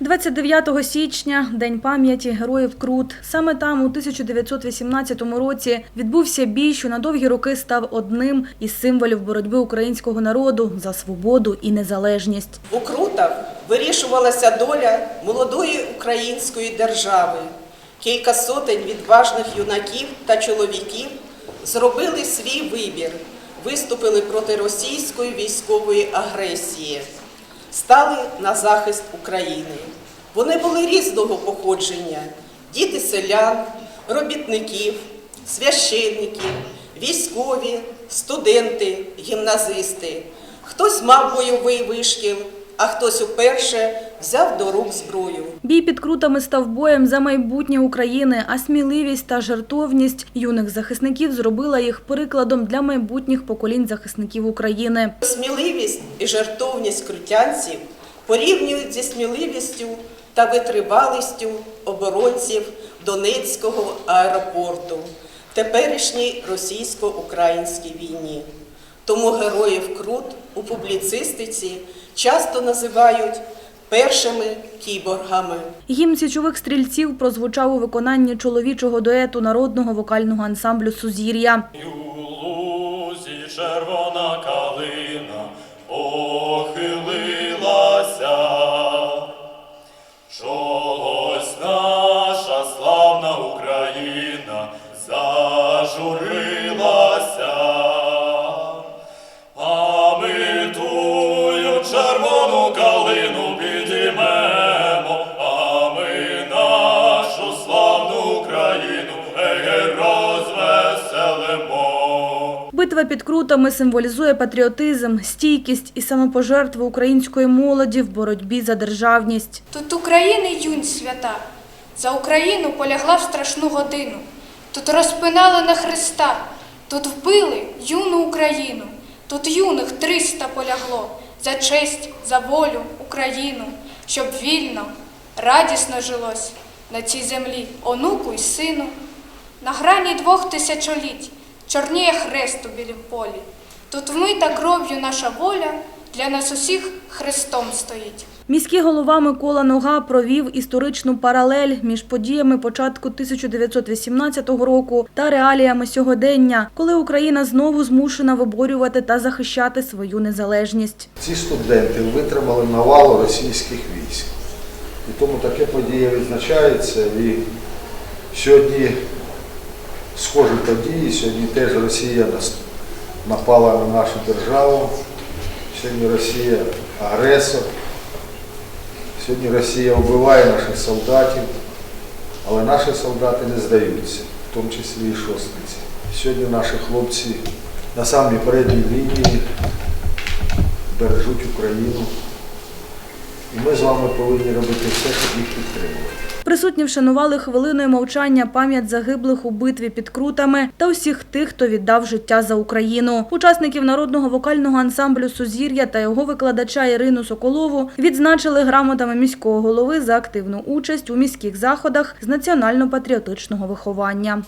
29 січня День пам'яті героїв Крут. Саме там, у 1918 році, відбувся бій, що на довгі роки став одним із символів боротьби українського народу за свободу і незалежність. У Крутах вирішувалася доля молодої української держави. Кілька сотень відважних юнаків та чоловіків зробили свій вибір, виступили проти російської військової агресії, стали на захист України. Вони були різного походження: діти селян, робітників, священників, військові, студенти, гімназисти. Хтось мав бойовий вишкіл, а хтось уперше взяв до рук зброю. Бій під крутами став боєм за майбутнє України, а сміливість та жертовність юних захисників зробила їх прикладом для майбутніх поколінь захисників України. Сміливість і жертовність крутянців порівнюють зі сміливістю та витривалістю оборонців Донецького аеропорту в теперішній російсько-українській війні. Тому героїв Крут у публіцистиці часто називають першими кіборгами. Гімн січових стрільців прозвучав у виконанні чоловічого дуету народного вокального ансамблю Сузір'я. Лузі червона калина похилилася, чогось наша славна Україна зажурилася, червону калину підіймемо, а ми нашу славну Україну еге розвеселимо. Битва під крутами символізує патріотизм, стійкість і самопожертву української молоді в боротьбі за державність. Тут України юнь свята, за Україну полягла в страшну годину. Тут розпинали на Христа, тут вбили юну Україну, тут юних триста полягло за честь, за волю Україну, щоб вільно, радісно жилось на цій землі онуку й сину. На грані двох тисячоліть чорніє хрест у білім полі. Тут вмита кров'ю наша воля, для нас усіх хрестом стоїть. Міський голова Микола Нога провів історичну паралель між подіями початку 1918 року та реаліями сьогодення, коли Україна знову змушена виборювати та захищати свою незалежність. Ці студенти витримали навалу російських військ. І тому таке подія відзначається. І сьогодні схожі події, сьогодні теж Росія напала на нашу державу, сьогодні Росія агресор, сьогодні Росія вбиває наших солдатів, але наші солдати не здаються, в тому числі і шостниці. Сьогодні наші хлопці на самій передній лінії бережуть Україну. І ми з вами повинні робити все, щоб їх підтримувати. Присутні вшанували хвилиною мовчання пам'ять загиблих у битві під крутами та усіх тих, хто віддав життя за Україну. Учасників народного вокального ансамблю Сузір'я та його викладача Ірину Соколову відзначили грамотами міського голови за активну участь у міських заходах з національно-патріотичного виховання.